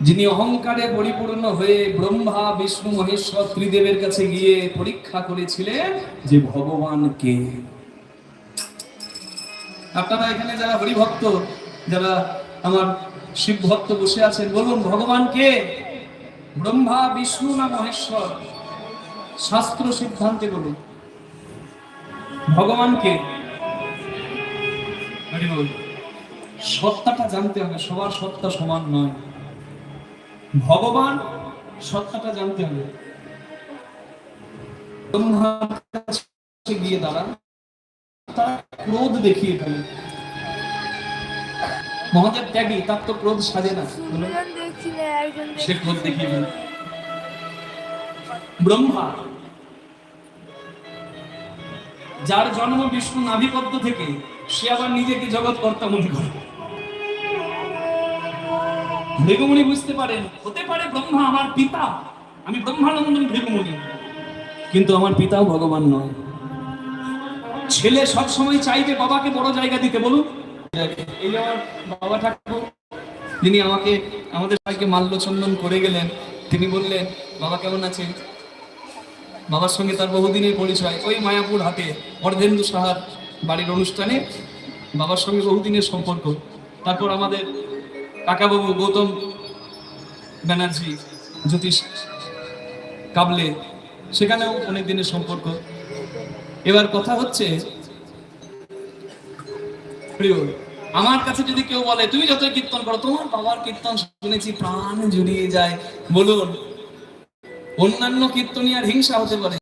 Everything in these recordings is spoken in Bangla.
যিনি অহংকারে পরিপূর্ণ হয়ে ব্রহ্মা, বিষ্ণু, মহেশ্বর ত্রিদেবের কাছে গিয়ে পরীক্ষা করেছিলেন যে ভগবান কে? আপনারা এখানে যারা হরিভক্ত, যারা আমার শিব ভক্ত বসে আছেন, বলুন, ভগবান কে? ব্রহ্মা, বিষ্ণু না মহেশ্বর? শাস্ত্র সিদ্ধান্তে বলুন। ভগবান কে। সত্তাটা জানতে হবে, সবার সত্তা সমান নয়। ভগবান সত্তাটা জানতে হবে। গিয়ে দাঁড়া তারা ক্রোধ দেখিয়ে ফেলে মহাদেব ত্যাগী তার তো ক্রোধ সাজে না। সে ক্রোধ দেখিয়ে ফেলে ব্রহ্মা যার জন্ম বিষ্ণু নাভিপদ্ম থেকে সে আবার নিজেকে জগৎ কর্তা মনে করে। ভৃগুমুনি বুঝতে পারেন, হতে পারে ব্রহ্মা আমার পিতা। আমি ব্রহ্মানন্দন ভৃগুমুনি কিন্তু আমার পিতাও ভগবান নয়। ছেলে সব সময় চাইবে বাবাকে বড় জায়গা দিতে, বলুন। এই আমার বাবা ঠাকুর যিনি আমাকে, আমাদের সবাইকে মাল্যচন্দন করে গেলেন। তিনি বললেন, বাবা কেমন আছেন বাবার সঙ্গে তার বহুদিনের পরিচয়, ওই মায়াপুর হাতে অর্ধেন্দু সাহার বাড়ির অনুষ্ঠানে বাবার সঙ্গে বহুদিনের সম্পর্ক। তারপর আমাদের কাকাবাবু, গৌতম ব্যানার্জি, জ্যোতিষ কাবলে, সেখানেও অনেক দিনের সম্পর্ক। এবার কথা হচ্ছে, প্রিয়, আমার কাছে যদি কেউ বলে, তুমি যত কীর্তন করো, তোমার বাবার কীর্তন শুনেছি, প্রাণ জুড়িয়ে যায়। বলুন, অন্যান্য কীর্তনী আর হিংসা হতে পারে।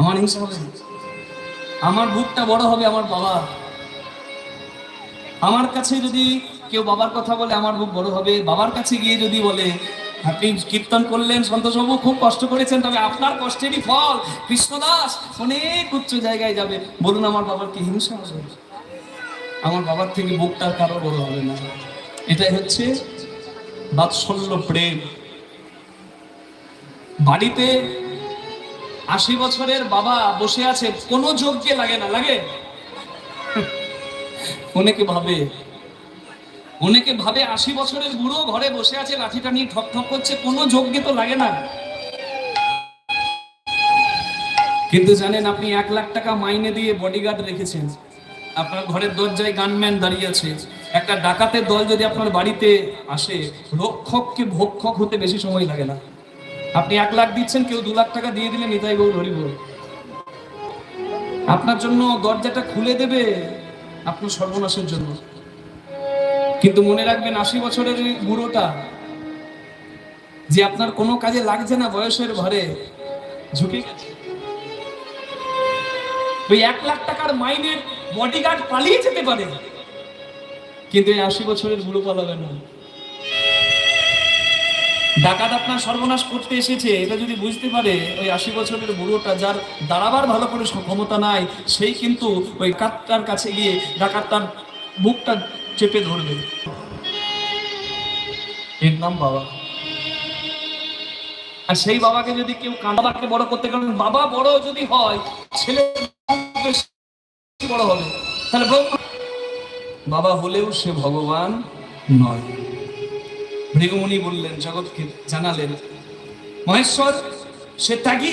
আমার হিংসা হবে আমার বুকটা বড় হবে আমার বাবা আমার কাছে যদি কেউ বাবার কথা বলে আমার বুক বড় হবে, বাবার কাছে গিয়ে যদি বলে, আপনি কীর্তন করলেন সন্তোষবাবু খুব কষ্ট করেছেন, তবে আপনার কষ্টেরই ফল, কৃষ্ণদাস অনেক উচ্চ জায়গায় যাবে। বলুন, আমার বাবার কি হিংসা হবে? আমার বাবার থেকে বুকটার কারও বড় হবে না। এটাই হচ্ছে বাৎসল্য প্রেম। বাড়িতে আশি বছরের বাবা বসে আছে, কোনো যোগ্যে লাগে না, লাগে? অনেকে ভাবে অনেকে ভাবে আশি বছরের বুড়ো ঘরে বসে আছে, লাঠিটা নিয়ে ঠক ঠক করছে, কোনো যোগ্যে তো লাগে না। কিন্তু জানেন আপনি, এক লাখ টাকা মাইনে দিয়ে বডিগার্ড রেখেছেন। আপনার ঘরের দরজায় গানম্যান দাঁড়িয়ে আছে। একটা ডাকাতের দল যদি আপনার বাড়িতে আসে, রক্ষককে ভক্ষক হতে বেশি সময় লাগে না। আপনি এক লাখ দিচ্ছেন, কেউ দু লাখ টাকা দিয়ে দিলে নিতাই হরি বল আপনার জন্য দরজাটা খুলে দেবে আপনার সর্বনাশের জন্য। কিন্তু মনে রাখবেন আশি বছরের বুড়োটা যে আপনার কোনো কাজে লাগছে না বয়সের ঘরে ঝুঁকে ওই এক লাখ টাকার মাইনের বডিগার্ড পালিয়ে যেতে পারে। কিন্তু এই আশি বছরের বুড়ো পালাবে না। ডাকাত আপনার সর্বনাশ করতে এসেছে, এটা যদি বুঝতে পারে, ওই আশি বছরের বুড়োটা যার দাঁড়াবার ভালো করে ক্ষমতা নাই, সেই কিন্তু ওই কাঠটার কাছে গিয়ে ডাকাত তার বুকটা চেপে ধরবে। এর নাম বাবা। আর সেই বাবাকে যদি কেউ কান্দাকে বড় করতে কারণ বাবা বড় যদি হয়, ছেলে বড় হবে। তাহলে বাবা হলেও সে ভগবান নয়। ভৃগুমুনি বললেন, জগৎকে জানালেন, মহেশ্বর, সে ত্যাগী?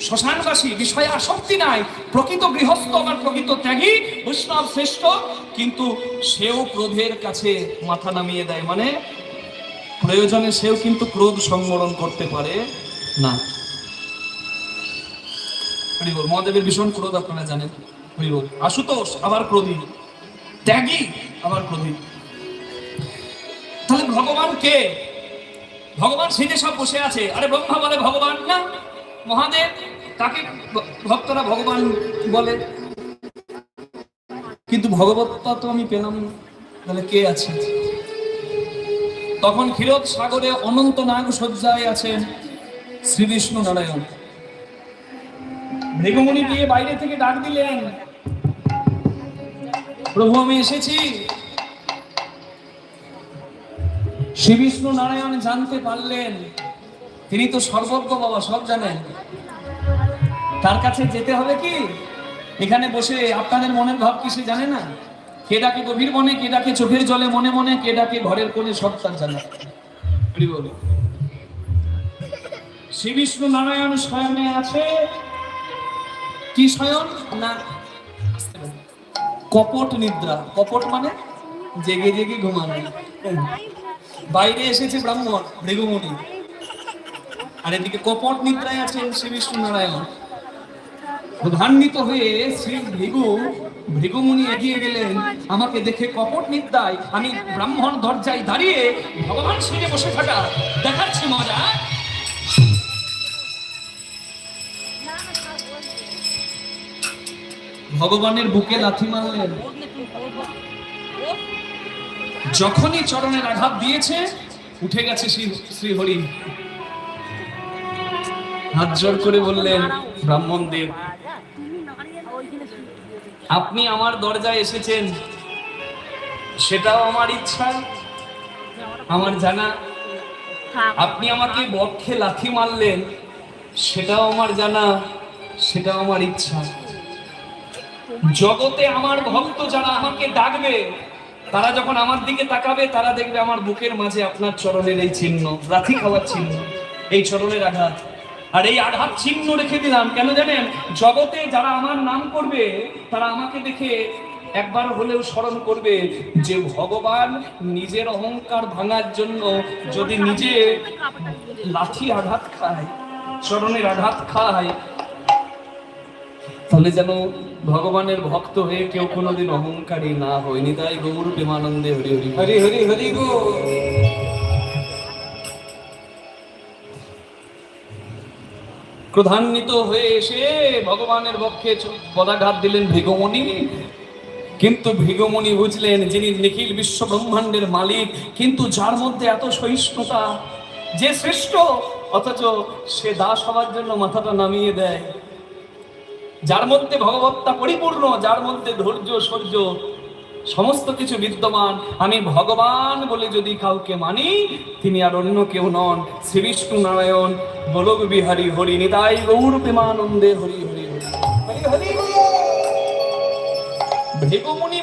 শ্মশানবাসী বিষয়ে আসক্তি নাই। প্রকৃত গৃহস্থ আমার প্রকৃত ত্যাগী বৈষ্ণব শ্রেষ্ঠ, কিন্তু সেও ক্রোধের কাছে মাথা নামিয়ে দেয়। মানে প্রয়োজনে সেও কিন্তু ক্রোধ সংবরণ করতে পারে না। মহাদেবের ভীষণ ক্রোধ আপনারা জানেন। আশুতোষ আবার ক্রোধী, ত্যাগী আবার ক্রোধী। তাহলে ভগবান কে? ভগবান সেজে সব বসে আছে। আরে ব্রহ্মা বলে ভগবান না। মহাদেব তাকে ভক্তরা ভগবান বলে। কিন্তু ভগবত্তা তো আমি পেলাম তাহলে কে আছে? তখন ক্ষীরোদ সাগরে অনন্ত নাগ সজ্জায় আছেন শ্রী বিষ্ণু নারায়ণ। ভৃগুমুনি গিয়ে বাইরে থেকে ডাক দিলেন, প্রভু, আমি এসেছি। শ্রী বিষ্ণু নারায়ণ জানতে পারলেন তিনি তো সর্বজ্ঞ বাবা, সব জানেন। তার কাছে যেতে হবে কি? এখানে বসে আপনাদের মনের ভাব কি সে জানে না? কে ডাকে গভীর মনে, কে ডাকে চোখের জলে মনে মনে, কে ডাকে ঘরের কোণে সব তার জানা। শ্রী বিষ্ণু নারায়ণ স্বয়নে আছে। কি স্বয়ন না। কপট নিদ্রা। কপট মানে? জেগে জেগে ঘুমানো। বাইরে এসেছে ব্রাহ্মণ ভৃগুমুনি আর এদিকে কপট নিদ্রায় আছেন শ্রী বিষ্ণু নারায়ণ। প্রধান্বিত হয়ে শ্রী ভৃগু, ভৃগুমুনি এগিয়ে গেলেন। আমাকে দেখে কপট নিদ্রায় আমি ব্রাহ্মণ দরজায় দাঁড়িয়ে ভগবান সেজে বসে থাকা দেখাচ্ছি মজা। ভগবানের বুকে লাথি মারলেন। যখনই চরণের আঘাত দিয়েছে, উঠে গেছে শ্রী শ্রী হরি হাত জোর করে বললেন ব্রাহ্মণ দেব আপনি আমার দরজায় এসেছেন। সেটাও আমার ইচ্ছা, আমার জানা। আপনি আমাকে বক্ষে লাথি মারলেন, সেটাও আমার জানা, সেটাও আমার ইচ্ছা। জগতে আমার ভক্ত যারা আমাকে ডাকবে, তারা যখন আমার দিকে তাকাবে, তারা দেখবে আমার বুকের মাঝে আপনার চরণের এই চিহ্ন, লাথি খাওয়ার চিহ্ন, এই চরণের আঘাত। আর এই আঘাত চিহ্ন রেখে দিলাম। কেন জানেন? জগতে যারা আমার নাম করবে, তারা আমাকে দেখে একবার হলেও স্মরণ করবে যে ভগবান নিজের অহংকার ভাঙার জন্য যদি নিজে লাঠি আঘাত খায়, চরণের আঘাত খায়, তাহলে যেন ভগবানের ভক্ত হয়ে কেউ কোনোদিন অহংকারী না হয়নি তাই গৌর প্রেমানন্দে হরি হরি। হরি হরি হরি গো। ক্রধান্বিত হয়ে এসে ভগবানের পক্ষে পদাঘাত দিলেন ভৃগমণি। কিন্তু ভৃগমণি বুঝলেন, যিনি নিখিল বিশ্ব ব্রহ্মাণ্ডের মালিক, কিন্তু যার মধ্যে এত সহিষ্ণুতা যে শ্রেষ্ঠ, অথচ সে দাস হওয়ার জন্য মাথাটা নামিয়ে দেয়। যার মধ্যে ভগবত্তা পরিপূর্ণ, যার মধ্যে ধৈর্য সৌর্য সমস্ত কিছু বিদ্যমান। আমি ভগবান বলে যদি কাউকে মানি, তিনি আর অন্য কেউ নন। শ্রী বিষ্ণু নারায়ণ গোলক বিহারী হরি নিতাই গৌর প্রেমানন্দে হরি হরি হরি।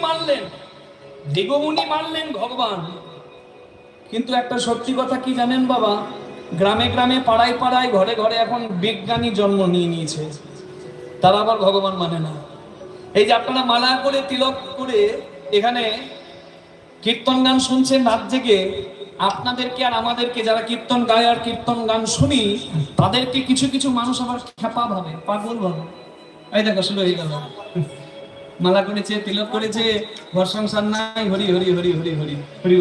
মানলেন ভৃগুমুনি মানলেন ভগবান। কিন্তু একটা সত্যি কথা কি জানেন বাবা? গ্রামে গ্রামে, পাড়ায় পাড়ায়, ঘরে ঘরে এখন বিজ্ঞানী জন্ম নিয়ে নিয়েছে। তারা আবার ভগবান মানে না। এই যে আপনারা মালা করে তিলক করে এখানে কীর্তন গান শুনছেন রাত জেগে, আপনাদেরকে আর আমাদেরকে যারা কীর্তন গায় আর কীর্তন গান শুনি, তাদেরকে কিছু কিছু মানুষ আবার খেপা ভাবে, পাগল ভাবে। এই দেখো, শুরু হয়ে গেল। মালা করেছে, তিলক করেছে ঘর সংসার নাই, হরি হরি হরি হরি হরি হরি।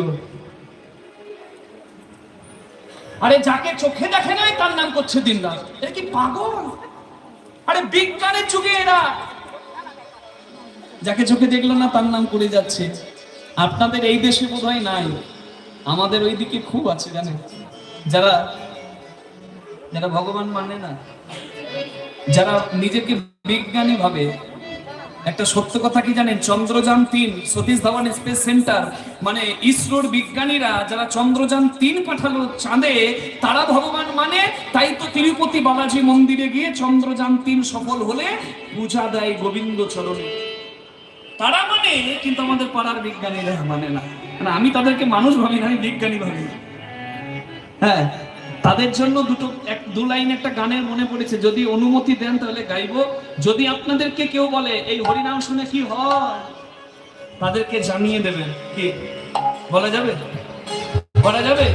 আরে যাকে চোখে দেখে নাই, তার নাম করছে দিন রাত এটা কি পাগল? আরে বিজ্ঞানের যুগে এরা যাকে চোখে দেখল না, তার নাম করে যাচ্ছে। আপনাদের এই দেশে বোধহয় নাই। আমাদের ওই দিকে খুব আছে, জানেন? যারা যারা ভগবান মানে না, যারা নিজেকে বিজ্ঞানী ভাবে, একটা সত্য কথা কি জানেন? চন্দ্রযান তিন, সতীশ ধাওয়ান স্পেস সেন্টার মানে ইসরোর বিজ্ঞানীরা যারা চন্দ্রযান তিন পাঠালো চাঁদে, তারা ভগবান মানে তাই তো তিরুপতি বালাজি মন্দিরে গিয়ে চন্দ্রযান তিন সফল হলে পূজা দেয় গোবিন্দ চরণে তারা মানে কিন্তু আমাদের পাড়ার বিজ্ঞানীরা মানে না। মানে আমি তাদেরকে মানুষ ভাবি না, আমি বিজ্ঞানী ভাবি। হ্যাঁ তাদের জন্য দুটো, এক, দু লাইন একটা গানের মনে পড়েছে। যদি অনুমতি দেন তাহলে গাইবো। যদি আপনাদেরকে কেউ বলে, এই হরিনাম শুনে কি হয়? তাদেরকে জানিয়ে দেবেন। কি? বলা যাবে? বলা যাবে?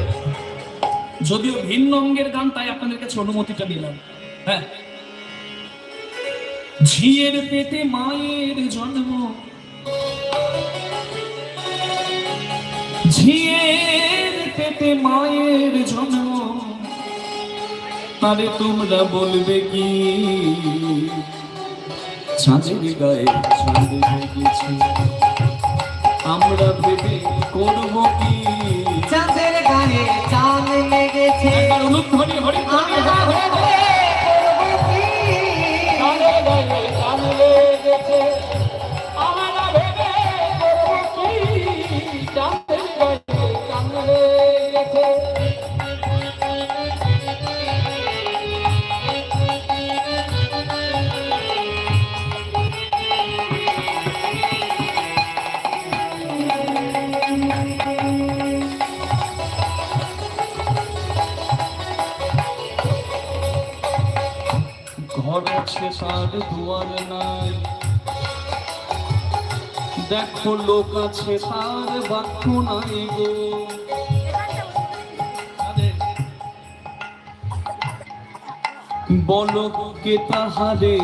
যদিও ভিন্ন অঙ্গের গান, তাই আপনাদের কাছে অনুমতিটা দিলাম হ্যাঁ। ঝিয়ের পেটে মায়ের জন্ম ঝিয়ের পেটে মায়ের জন্ম। আরে তোমরা বলবে কি? চাঁদের গায়ে চাঁদ গেছে আমরা ভেবে করব কি? চাঁদের গায়ে চাঁদ লেগেছে। অনুধ্বনি হরি ধ্বনি আমরা আছে দুয়ার নাই। দেখো লোক আছে সার বাক্য নাই গো। বলো কে তাহারে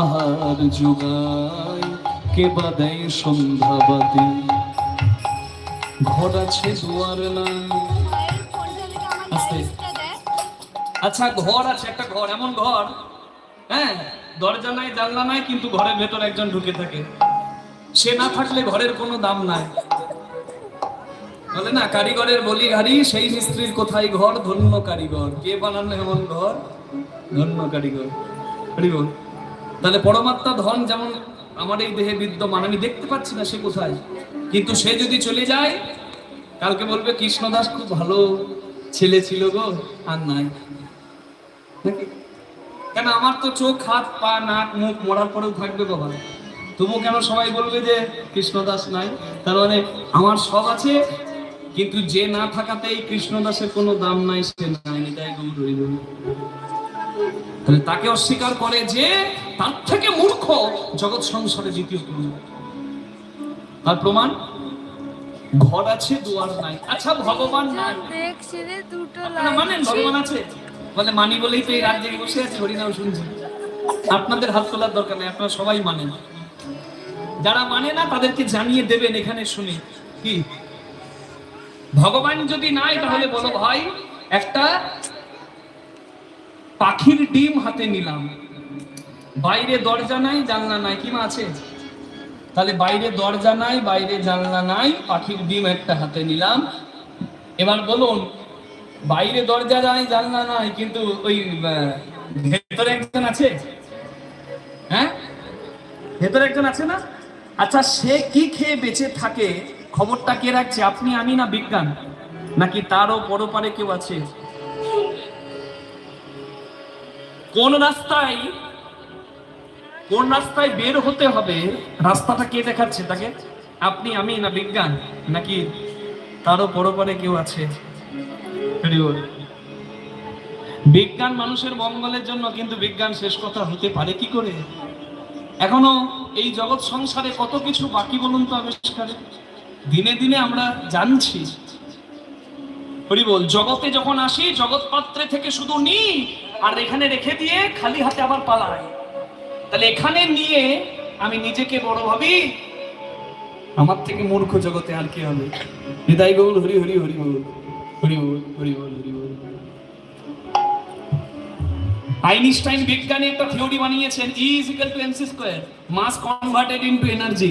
আহার যোগায় কে বা দেয় সন্ধ্যাবাদী ঘর আছে দুয়ার নাই। আচ্ছা ঘর আছে একটা ঘর এমন ঘর। হ্যাঁ দরজা নাই জানলা নাই কিন্তু ঘরের ভেতর একজন ঢুকে থাকে। সে না থাকলে ঘরের কোনো দাম নাই। বলে না, কারিগরের বলি ঘাড়ি সেই মিস্ত্রির কোথায় ঘর? ধন্য কারিগর। কে বানানো এমন ঘর? ধন্য কারিগর। কারিগর, তাহলে পরমাত্মা ধন যেমন আমার এই দেহে বিদ্যমান, আমি দেখতে পাচ্ছি না সে কোথায়। কিন্তু সে যদি চলে যায়, কালকে বলবে, কৃষ্ণদাস খুব ভালো ছেলে ছিল গো, আর নাই। নাকি? কেন আমার তো চোখ হাত পা নাক মুখ মরার পরেও থাকবে বাবা তবু কেন সবাই বলবে যে কৃষ্ণদাস নাই? তার মানে আমার সব আছে কিন্তু যে না থাকাতেই কৃষ্ণদাসের কোনো দাম নাই সে নাই নিতাই গৌর হরি তাহলে তাকে অস্বীকার করে যে তার থেকে মূর্খ জগৎ সংসারে দ্বিতীয় পুরুষ তার প্রমাণ? ঘর আছে দুয়ার নাই। আচ্ছা ভগবান নাই। দেখছি রে দুটো আপনারা মানেন? ভগবান আছে? বলে মানি বলেই তো এই রাজ্যে বসে আছি, হরিনাম শুনছি। আপনাদের হাত তোলার দরকার নেই, আপনারা সবাই মানেন। যারা মানে না, তাদেরকে জানিয়ে দেবেন এখানে শুনি। কি? ভগবান যদি নাই, তাহলে বলো ভাই, একটা পাখির ডিম হাতে নিলাম। বাইরে দরজা নাই, জানলা নাই। কি মা আছে? তাহলে বাইরে দরজা নাই, বাইরে জানলা নাই, পাখির ডিম একটা হাতে নিলাম। এবার বলুন বাইরে দরজা নাই, জানলা নাই, কিন্তু ওই ভেতরে একজন আছে? হ্যাঁ? ভেতরে একজন আছে না? আচ্ছা সে কি খেয়ে বেঁচে থাকে? খবরটা কে রাখছে? আপনি, আমি না বিজ্ঞান? নাকি তারও পরপারে কেউ আছে? কোন রাস্তায় কোন রাস্তায় বের হতে হবে? রাস্তাটা কে দেখাচ্ছে তাকে? আপনি, আমি না বিজ্ঞান? নাকি তারও বড় পরপারে কেউ আছে? বিজ্ঞান মানুষের মঙ্গলের জন্য কিন্তু বিজ্ঞান শেষ কথা হতে পারে, কি করে? এখনও এই জগৎ সংসারে কত কিছু বাকি বলুন তো আবিষ্কারে? দিনে দিনে আমরা জানছি। বল, জগতে যখন আসি জগৎ পাত্রে থেকে শুধু নিই আর এখানে রেখে দিয়ে খালি হাতে আবার পালাই। তাহলে এখানে নিয়ে আমি নিজেকে বড় ভাবি, আমার থেকে মূর্খ জগতে আর কি হবে? হৃদয় গৌর, হরি হরি হরি বল। আইনস্টাইন বিজ্ঞানী একটা থিওরি বানিয়েছেন E is equal to MC square mass converted into energy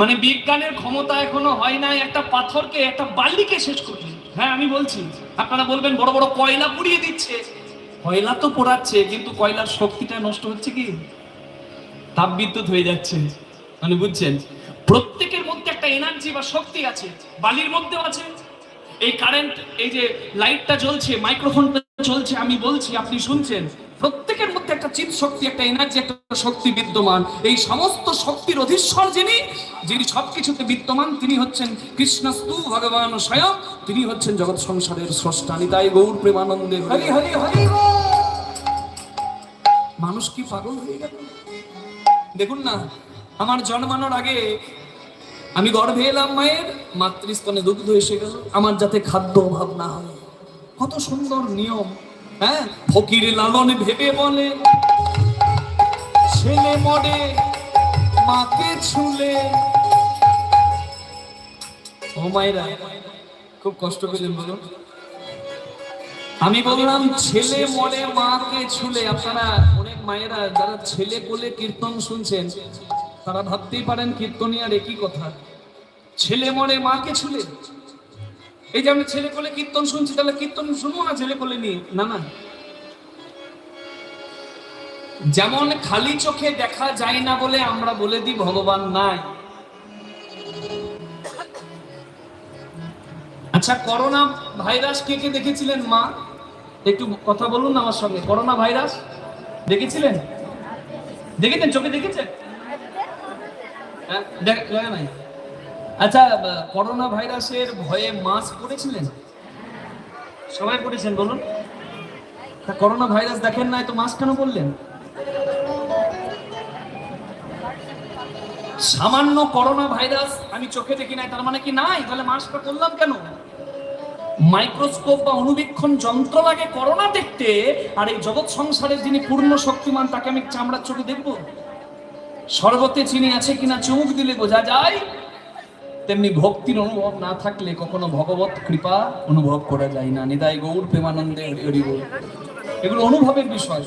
মানে বিজ্ঞানের ক্ষমতা এখনও হয় নাই, একটা পাথরকে, একটা বালিকে শেষ করতে হ্যাঁ আমি বলছি, আপনারা বলবেন, বড় বড় কয়লা পুড়িয়ে দিচ্ছে। কয়লা তো পোড়াচ্ছে, কিন্তু কয়লার শক্তিটা নষ্ট হচ্ছে কি? তাপ বিদ্যুৎ হয়ে যাচ্ছে। মানে বুঝছেন? প্রত্যেকের মধ্যে একটা এনার্জি বা শক্তি আছে, বালির মধ্যেও আছে এই কারেন্ট এই যে লাইটটা জ্বলছে মাইক্রোফোনটা চলছে আমি বলছি, আপনি শুনছেন? প্রত্যেকের মধ্যে একটা চিৎ শক্তি, একটা এনার্জি একটা শক্তি বিদ্যমান। এই সমস্ত শক্তির অধীশ্বর যিনি যিনি সবকিছুতে বিদ্যমান, তিনি হচ্ছেন কৃষ্ণস্তু, ভগবান স্বয়ং, তিনি হচ্ছেন জগৎ সংসারের স্রষ্টা। নিতাই গৌর প্রেমানন্দে হরি হরি হরি মানুষ কি পাগল হয়ে গেল? দেখুন না, আমার জন্মানোর আগে আমি গর্ভে এলাম, মায়ের মাতৃস্তনে দুগ্ধ এসে গেল। আমার যাতে খাদ্য অভাব না হয়। কত সুন্দর নিয়ম হ্যাঁ? ফকির লালন ভেবে বলে, ছেলে মরে, মাকে ছুলে। ও মায়েরা, খুব কষ্ট পেলেন বলুন। আমি বললাম, ছেলে মরে, মাকে ছুলে। আপনারা অনেক মায়েরা, যারা ছেলে কোলে কীর্তন শুনছেন, তারা ভাবতেই পারেন, কীর্তনিয়ার একই কথা। ছেলে মরে মাকে ছুলে। এই যে আমি ছেলে কোলে কীর্তন শুনছি তাহলে কীর্তন শুনব না ছেলে কোলে নিয়ে? না না। যেমন খালি চোখে দেখা যায় না বলে আমরা বলে দিই ভগবান নাই। আচ্ছা করোনা ভাইরাস কে কে দেখেছিলেন মা? একটু কথা বলুন আমার সঙ্গে। Corona virus? দেখেছিলেন? দেখেছেন? চোখে দেখেছেন? হ্যাঁ, দেখা নাই। আচ্ছা করোনা ভাইরাসের ভয়ে মাস্ক পরেছিলেন? সবাই পরেছেন, বলুন। তা করোনা ভাইরাস দেখেন নাই, তো মাস্ক কেন পরলেন? সামান্য করোনা ভাইরাস আমি চোখে দেখি নাই, তার মানে কি নাই? তাহলে মাস্কটা করলাম কেন? মাইক্রোস্কোপ বা অনুবীক্ষণ যন্ত্র লাগে করোনা দেখতে, আর এই জগৎ সংসারের যিনি পূর্ণ শক্তিমান, তাকে আমি চামড়ার চোখে দেখব? শরবতে চিনি আছে কিনা চুমুক দিলে বোঝা যায় তেমনি ভক্তির অনুভব না থাকলে কখনো ভগবত কৃপা অনুভব করা যায় না। নিদায় গৌর প্রেমানন্দে এগুলো অনুভবের বিষয়।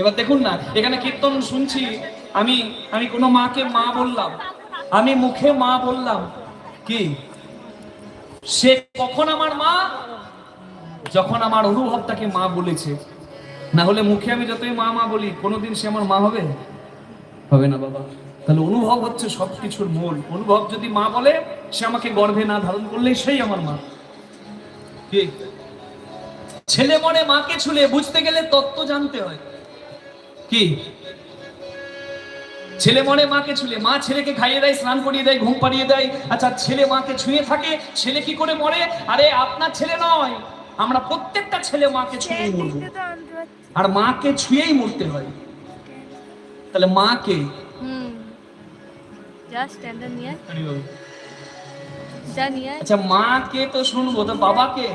এবার দেখুন না, এখানে কীর্তন শুনছি। আমি আমি কোনো মাকে মা বললাম। আমি মুখে মা বললাম। কি? সে কখন আমার মা? যখন আমার অনুভব তাকে মা বলেছে। না হলে মুখে আমি যতই মা মা বলি, কোনোদিন সে আমার মা হবে? হবে না বাবা। তাহলে অনুভব হচ্ছে সবকিছুর মূল। অনুভব যদি মা বলে সে আমাকে গর্ভে না ধারণ করলেই সেই আমার মা। কি? ছেলে মনে মাকে ছুলে বুঝতে গেলে তত্ত্ব জানতে হয়। কি? ছেলে মনে মাকে ছুলে মা ছেলেকে খাইয়ে দেয় স্নান করিয়ে দেয় ঘুম পাড়িয়ে দেয়। আচ্ছা ছেলে মাকে ছুঁয়ে থাকে ছেলে কি করে মরে? আরে আপনার ছেলে নয়। আমরা প্রত্যেকটা ছেলে মাকে ছুঁয়ে মরবো। আর মাকে ছুঁয়েই মরতে হয়। তাহলে মাকে যা স্ট্যান্ডার্ড নিয়ে আয়, যা নিয়ে আয়। আচ্ছা মাকে তো শুনব তো বাবাকে?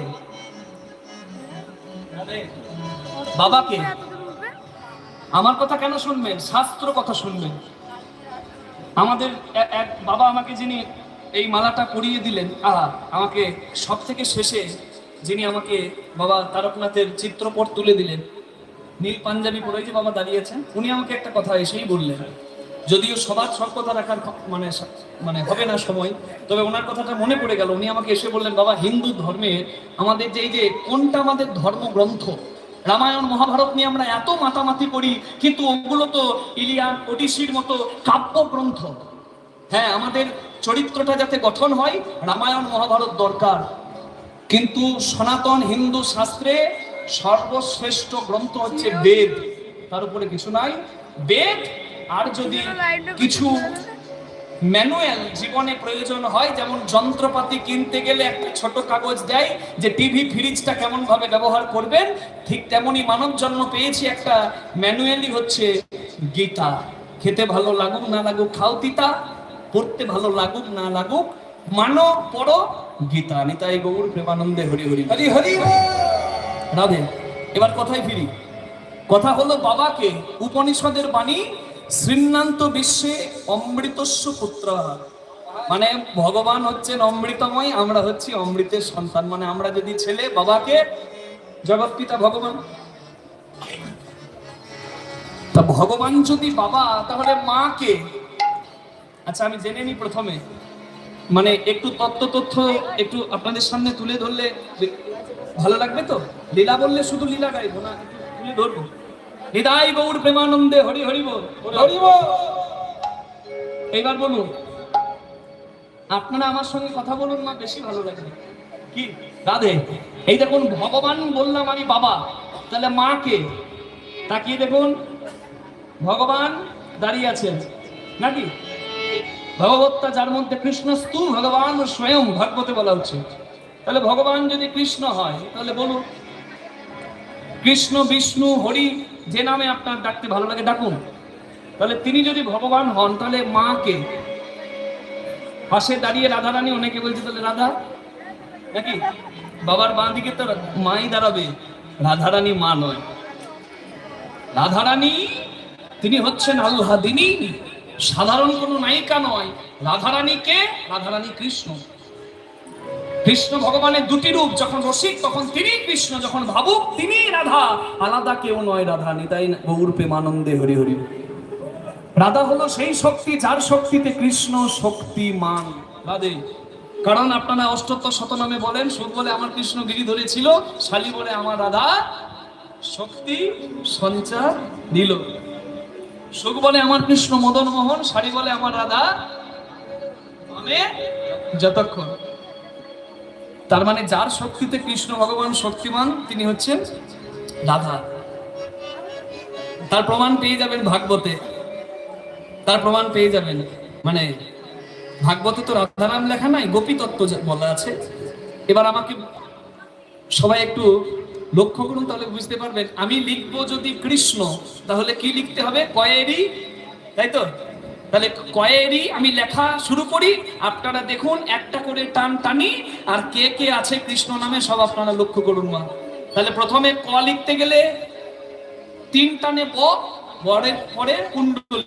বাবাকে? আমার কথা কেন শুনবেন? শাস্ত্র কথা শুনবেন। আমাদের এক বাবা আমাকে যিনি এই মালাটা পরিয়ে দিলেন আহা আমাকে সব থেকে শেষে যিনি আমাকে বাবা তারকনাথের চিত্রপট তুলে দিলেন নীল পাঞ্জাবি পরে যে বাবা দাঁড়িয়েছেন উনি আমাকে একটা কথা এসেই বললেন। যদিও সবার সব কথা রাখার মানে মানে হবে না সময়, তবে ওনার কথাটা মনে পড়ে গেল। উনি আমাকে এসে বললেন, বাবা, হিন্দু ধর্মে আমাদের যে এই যে, কোনটা আমাদের ধর্মগ্রন্থ? রামায়ণ, মহাভারত নিয়ে আমরা এত মাতামাতি করি, কিন্তু ওগুলো তো ইলিয়ান ওডিসির মতো কাব্যগ্রন্থ। হ্যাঁ আমাদের চরিত্রটা যাতে গঠন হয়, রামায়ণ, মহাভারত দরকার। কিন্তু সনাতন হিন্দু শাস্ত্রে সর্বশ্রেষ্ঠ গ্রন্থ হচ্ছে বেদ। তার উপরে কিছু নাই। বেদ আর যদি কিছু ম্যানুয়াল জীবনে প্রয়োজন হয় যেমন যন্ত্রপাতি কিনতে গেলে একটা ছোট কাগজ দেয় যে টিভি ফ্রিজটা কেমন ভাবে ব্যবহার করবেন ঠিক তেমনি মানব জন্ম পেয়েছি একটা ম্যানুয়ালি হচ্ছে গীতা। খেতে ভালো লাগুক না লাগুক খাও তিতা পড়তে ভালো লাগুক না লাগুক মানো পড়ো গীতা। নিতাই গৌর প্রেমানন্দে হরি হরি। হরি হরি রাধে এবার কথায় ফিরি। কথা হলো বাবাকে উপনিষদের বাণী শ্রীনান্ত বিশ্বে অমৃতস্য পুত্র। মানে ভগবান হচ্ছেন অমৃতময়, আমরা হচ্ছি অমৃতের সন্তান। মানে আমরা যদি ছেলে, বাবাকে জগৎ পিতা ভগবান। তা ভগবান যদি বাবা, তাহলে মাকে। আচ্ছা আমি জেনে নিই প্রথমে। মানে একটু তত্ত্ব তথ্য একটু আপনাদের সামনে তুলে ধরলে ভালো লাগবে তো? লীলা বললে শুধু লীলা গাইবো না তুলে ধরবো। হৃদয় গৌর প্রেমানন্দে হরি হরি বল। হরি বল। এইবার বলুন আপনারা আমার সঙ্গে কথা বলুন না বেশি ভালো লাগবে কি? রাধে এই দেখুন ভগবান বললাম আমি বাবা তাহলে মাকে তাকিয়ে দেখুন ভগবান দাঁড়িয়ে আছেন। নাকি? ভগবত্তা যার মধ্যে কৃষ্ণ কৃষ্ণস্তু ভগবান স্বয়ং ভাগবতে বলা হচ্ছে তাহলে ভগবান যদি কৃষ্ণ হয় তাহলে বলুন কৃষ্ণ বিষ্ণু হরি যে নামে আপনার ডাকতে ভালো লাগে, ডাকুন। তাহলে তিনি যদি ভগবান হন, তাহলে মাকে। পাশে দাঁড়িয়ে রাধা রানী অনেকে বলছে, তাহলে রাধা, নাকি? বাবার বাঁ দিকে তো মাই দাঁড়াবে। রাধা রানী মা নয়। রাধা রানী তিনি হচ্ছেন আল্লাদিনী সাধারণ কোনো নায়িকা নয়। রাধারানীকে, রাধারানী কৃষ্ণ। কৃষ্ণ ভগবানের দুটি রূপ, যখন রসিক, তখন তিনি কৃষ্ণ, যখন ভাবুক, তিনি রাধা। আলাদা কেউ নয় রাধা, নিতাই গৌর প্রেমানন্দে হরি হরি। রাধা হলো সেই শক্তি যার শক্তিতে কৃষ্ণ শক্তিমান। রাধে, কারণ আপনারা অষ্টত্তর শতনামে বলেন সুখ বলে আমার কৃষ্ণ গিরি ধরেছিল, শালি বলে আমার রাধা শক্তি সঞ্চার দিল সুখ বলে আমার কৃষ্ণ মদন মোহন শাড়ি বলে আমার রাধা, আমি যতক্ষণ তার মানে যার শক্তিতে কৃষ্ণ ভগবান শক্তিমান, তিনি হচ্ছেন রাধা। তার প্রমাণ পেয়ে যাবেন ভাগবতে। তার প্রমাণ পেয়ে যাবেন। মানে ভাগবতে তো রাধারাম লেখা নাই গোপী তত্ত্ব বলা আছে। এবার আমাকে সবাই একটু লক্ষ্য করুন তাহলে বুঝতে পারবেন। আমি লিখব যদি কৃষ্ণ, তাহলে কি লিখতে হবে? কয়েরই তাই তো? তাহলে কয়েরই আমি লেখা শুরু করি, আপনারা দেখুন, একটা করে টান টানি, আর কে কে আছে কৃষ্ণ নামে সব আপনারা লক্ষ্য করুন মা। তাহলে প্রথমে ক লিখতে গেলে তিন টানে ব, বরের পরে কুণ্ডলী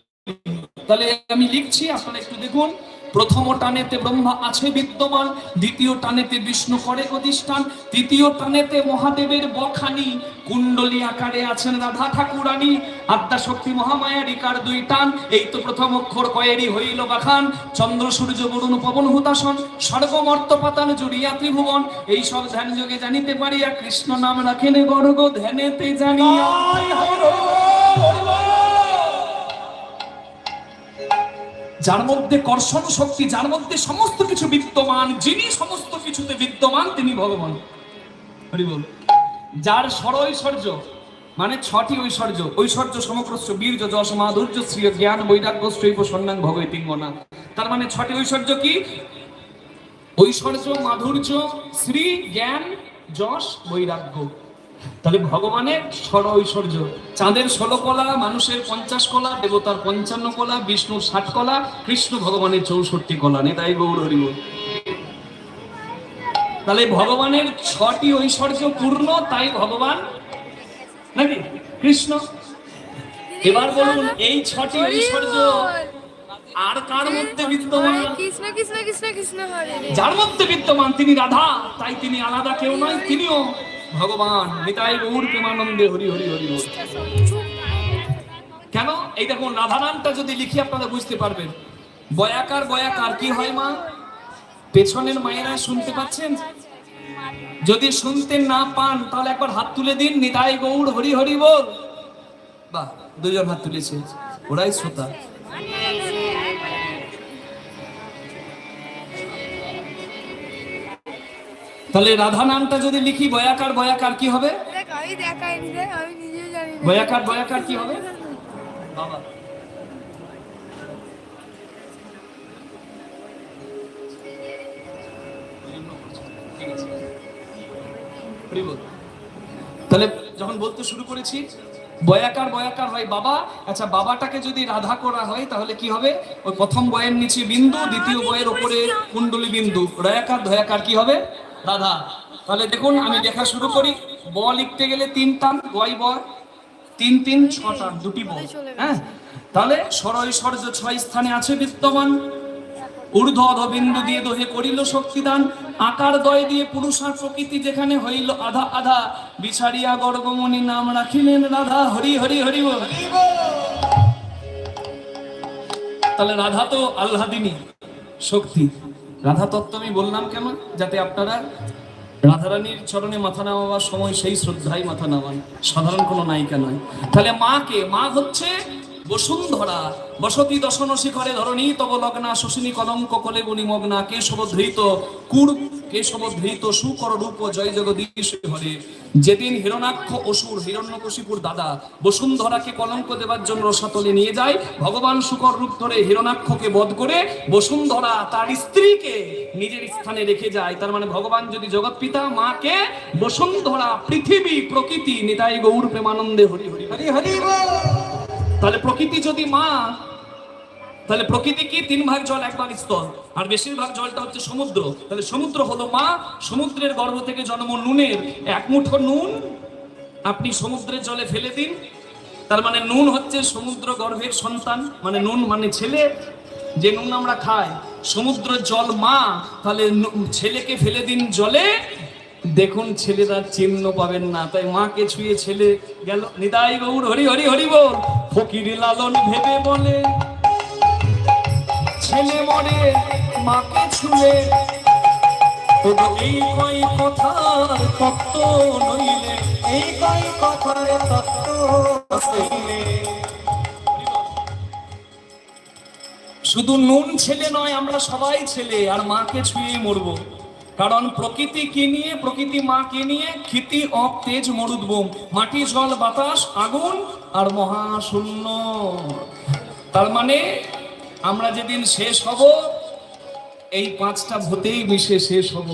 তাহলে আমি লিখছি, আপনারা একটু দেখুন। প্রথম টানেতে ব্রহ্মা আছে বিদ্যমান, দ্বিতীয় টানেতে বিষ্ণু করে অধিষ্ঠান, তৃতীয় টানেতে মহাদেবের বখানি, কুণ্ডলী আকারে আছেন রাধা ঠাকুরানী, আদ্যা শক্তি মহামায়া রিকার দুই টান, এই তো প্রথম অক্ষর কয়েরই হইল বাখান, চন্দ্র, সূর্য, বরুণ, পবন হুতাসন স্বর্গমর্ত পাতান জুড়িয়া ত্রিভুবন, এই সব ধ্যান যোগে জানিতে পারিয়া কৃষ্ণ নাম রাখেন গর্গ ধ্যানেতে জানিয়া। যার মধ্যে কর্ষণ শক্তি, যার মধ্যে সমস্ত কিছু বিদ্যমান, যিনি সমস্ত কিছুতে বিদ্যমান, তিনি ভগবান। বল। যার ষড়ৈশ্বর্য মানে ছটি ঐশ্বর্য ঐশ্বর্য সমগ্রস্য বীর্য, যশ, মাধুর্য শ্রী জ্ঞান, বৈরাগ্য শ্রৈব সন্ন্যাং ভগবতীঙ্গনা তার মানে ছটি ঐশ্বর্য কি? ঐশ্বর্য, মাধুর্য, শ্রী, জ্ঞান, যশ, বৈরাগ্য। তাহলে ভগবানের ষড় ঐশ্বর্য। চাঁদের ষোলো কলা মানুষের পঞ্চাশ কলা দেবতার পঞ্চান্ন কলা বিষ্ণুর ষাট কলা কৃষ্ণ ভগবানের চৌষট্টি কলা। নেতাই গৌর হরিব। তাহলে ভগবানের ছটি ঐশ্বর্য পূর্ণ তাই ভগবান নাকি? কৃষ্ণ? এবার বলুন এই ছটি ঐশ্বর্য আর কার মধ্যে বিদ্যমান? কৃষ্ণ কৃষ্ণ কৃষ্ণ কৃষ্ণ যার মধ্যে বিদ্যমান তিনি রাধা তাই তিনি আলাদা কেউ নয় তিনিও ভগবান, নিতাই গৌর প্রেমানন্দে হরি হরি হরি। কেন? এই দেখুন রাধা নামটা যদি লিখি, আপনারা বুঝতে পারবেন। বয়াকার বয়াকার, কি হয় মা? পেছনের মায়েরা শুনতে পাচ্ছেন? যদি শুনতে না পান, তাহলে একবার হাত তুলে দিন, নিতাই গৌর, হরি হরি বল। বাহ, দুজন হাত তুলেছে। ওরাই শ্রোতা। তাহলে রাধা নামটা যদি লিখি বয়াকার বয়াকার কি হবে? বয়াকার বয়াকার কি হবে? বাবা। তাহলে যখন বলতে শুরু করেছি বয়াকার বয়াকার হয় বাবা। আচ্ছা বাবাটাকে যদি রাধা করা হয় তাহলে কি হবে? ওই প্রথম বয়ের নিচে বিন্দু দ্বিতীয় বয়ের ওপরে কুণ্ডলী বিন্দু। রয়াকার ধয়াকার কি হবে? রাধা তাহলে দেখুন আমি দেখা শুরু করি। ব লিখতে গেলে তিন টান বয় ব তিন তিন ছ টান দুটি ব। হ্যাঁ? তাহলে সরৈশ্বর্য ছয় স্থানে আছে বিদ্যমান। ঊর্ধ্ব অধবিন্দু দিয়ে দোহে করিল শক্তিদান। আকার দয় দিয়ে পুরুষ আর প্রকৃতি যেখানে হইল আধা আধা। বিচারিয়া গর্গমণি নাম রাখিলেন রাধা। হরি হরি হরি তাহলে রাধা তো আল্লাদিনী শক্তি। রাধা তত্ত্ব আমি বললাম কেন? যাতে আপনারা রাধারানীর চরণে মাথা নামাবার সময় সেই শ্রদ্ধায় মাথা নামান। সাধারণ কোনো নায়িকা নয়। তাহলে মাকে, মা হচ্ছে বসুন্ধরা। বসতি দশন শিখরে ধরণী, তব লগ্না শোষিনী কলঙ্ক কলে গুণী মগ্না কেশব ধৃত কুর কেশব ধৃত সুকর রূপ জয় জগদীশ হরে। যেদিন হিরণাক্ষ অসুর হিরণ্যকশিপুর দাদা বসুন্ধরাকে কলঙ্ক দেবার জন্য রসাতলে নিয়ে যায়, ভগবান শুকর রূপ ধরে হিরণাক্ষকে বধ করে বসুন্ধরা তার স্ত্রীকে নিজের স্থানে রেখে যায়। তার মানে ভগবান যদি জগৎ পিতা, মাকে বসুন্ধরা পৃথিবী প্রকৃতি নিতাই গৌর প্রেমানন্দে হরি হরি হরি। হরি। তাহলে প্রকৃতি যদি মা, তাহলে প্রকৃতি কি? তিন ভাগ জল, এক ভাগ স্থল। আর বেশিরভাগ জলটা হচ্ছে সমুদ্র। তাহলে সমুদ্র হলো মা, সমুদ্রের গর্ভ থেকে জন্ম নুনের এক মুঠো নুন। আপনি সমুদ্রের জলে ফেলে দিন। তার মানে নুন হচ্ছে সমুদ্র গর্ভের সন্তান। মানে নুন মানে ছেলে। যে নুন আমরা খাই, সমুদ্র জল মা, তাহলে ছেলেকে ফেলে দিন জলে। দেখুন ছেলেরা চিহ্ন পাবেন না। তাই মাকে ছুঁয়ে ছেলে গেল। নিতাই গৌর, হরি হরি হরি বল। ফকির লালন ভেবে বলে, ছেলে মরে, মাকে ছুলে এই কয় কথার তত্ত্ব নইলে, এই কই কথার তত্ত্ব হইলে শুধু নুন ছেলে নয়, আমরা সবাই ছেলে, আর মাকে ছুঁয়ে মরবো। কারণ প্রকৃতি কি নিয়ে, প্রকৃতি মা মাকে নিয়ে? ক্ষিতি, অপ, তেজ মরুদ্বম মাটি, জল, বাতাস, আগুন আর মহাশূন্য। তার মানে আমরা যেদিন শেষ হব, এই পাঁচটা ভূতেই মিশে শেষ হব।